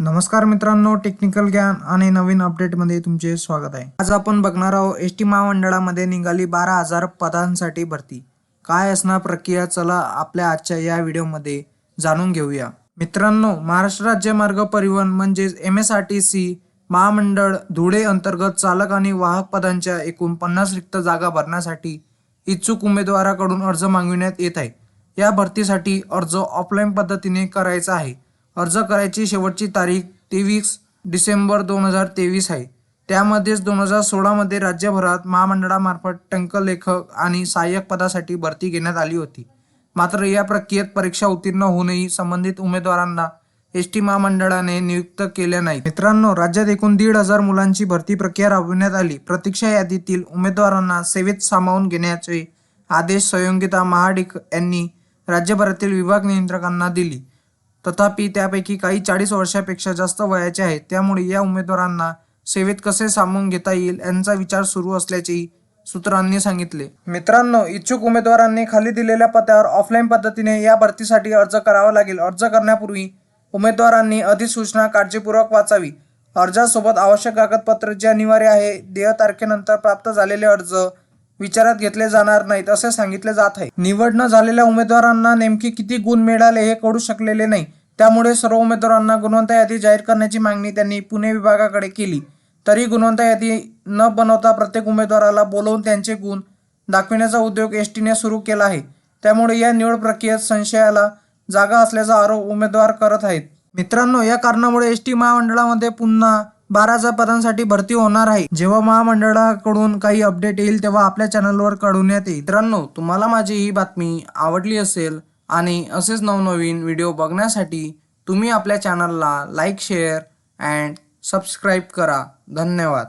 नमस्कार मित्रांनो टेक्निकल ज्ञान आणि नवीन अपडेटमध्ये तुमचे स्वागत आहे. आज आपण बघणार आहोत एस टी महामंडळामध्ये निघाली बारा हजार पदांसाठी भरती. काय असणार प्रक्रिया? चला आपल्या आजच्या या व्हिडिओमध्ये जाणून घेऊया. मित्रांनो महाराष्ट्र राज्य मार्ग परिवहन म्हणजेच M S R T C महामंडळ धुळे अंतर्गत चालक आणि वाहक पदांच्या एकूण पन्नास रिक्त जागा भरण्यासाठी इच्छुक उमेदवाराकडून अर्ज मागविण्यात येत आहे. या भरतीसाठी अर्ज ऑफलाईन पद्धतीने करायचा आहे. अर्ज करायची शेवटची तारीख तेवीस डिसेंबर दोन हजार तेवीस आहे. त्यामध्येच दोन हजार सोळामध्ये राज्यभरात महामंडळामार्फत टंकलेखक आणि सहाय्यक पदासाठी भरती घेण्यात आली होती. मात्र या प्रक्रियेत परीक्षा उत्तीर्ण होऊनही संबंधित उमेदवारांना एस टी महामंडळाने नियुक्त केल्या नाही मित्रांनो राज्यात एकूण दीड हजार मुलांची भरती प्रक्रिया राबविण्यात आली. प्रतीक्षा यादीतील उमेदवारांना सेवेत सामावून घेण्याचे आदेश संयोगिता महाडिक यांनी राज्यभरातील विभाग नियंत्रकांना दिली. तथापि त्यापैकी काही चाळीस वर्षापेक्षा जास्त वयाचे आहेत. त्यामुळे या उमेदवारांना सेवेत कसे सामावून घेता येईल यांचा विचार सुरू असल्याचेही सूत्रांनी सांगितले. मित्रांनो इच्छुक उमेदवारांनी खाली दिलेल्या पत्त्यावर ऑफलाईन पद्धतीने या भरतीसाठी अर्ज करावा लागेल. अर्ज करण्यापूर्वी उमेदवारांनी अधिसूचना काळजीपूर्वक वाचावी. अर्जासोबत आवश्यक कागदपत्र जे अनिवार्य आहे देय तारखेनंतर प्राप्त झालेले अर्ज विचारात घेतले जाणार नाहीत असे सांगितले जात आहे. निवड न झालेल्या उमेदवारांना नेमके किती गुण मिळाले हे कळू शकलेले नाही. त्यामुळे सर्व उमेदवारांना गुणवंत यादी जाहीर करण्याची मागणी त्यांनी पुणे विभागाकडे केली. तरी गुणवंत यादी न बनवता प्रत्येक उमेदवाराला बोलवून त्यांचे गुण दाखविण्याचा उद्योग एस टीने सुरू केला आहे. त्यामुळे या निवड प्रक्रियेत संशयाला जागा असल्याचा आरोप उमेदवार करत आहेत. मित्रांनो या कारणामुळे एस टी महामंडळामध्ये पुन्हा बारा हजार पदांसाठी भरती होणार आहे. जेव्हा महामंडळाकडून काही अपडेट येईल तेव्हा आपल्या चॅनलवर कळवण्यात येईल मित्रांनो तुम्हाला माझी ही बातमी आवडली असेल आणि असेच नवनवीन व्हिडिओ बघण्यासाठी तुम्ही आपल्या चॅनलला लाईक शेअर अँड सबस्क्राईब करा. धन्यवाद.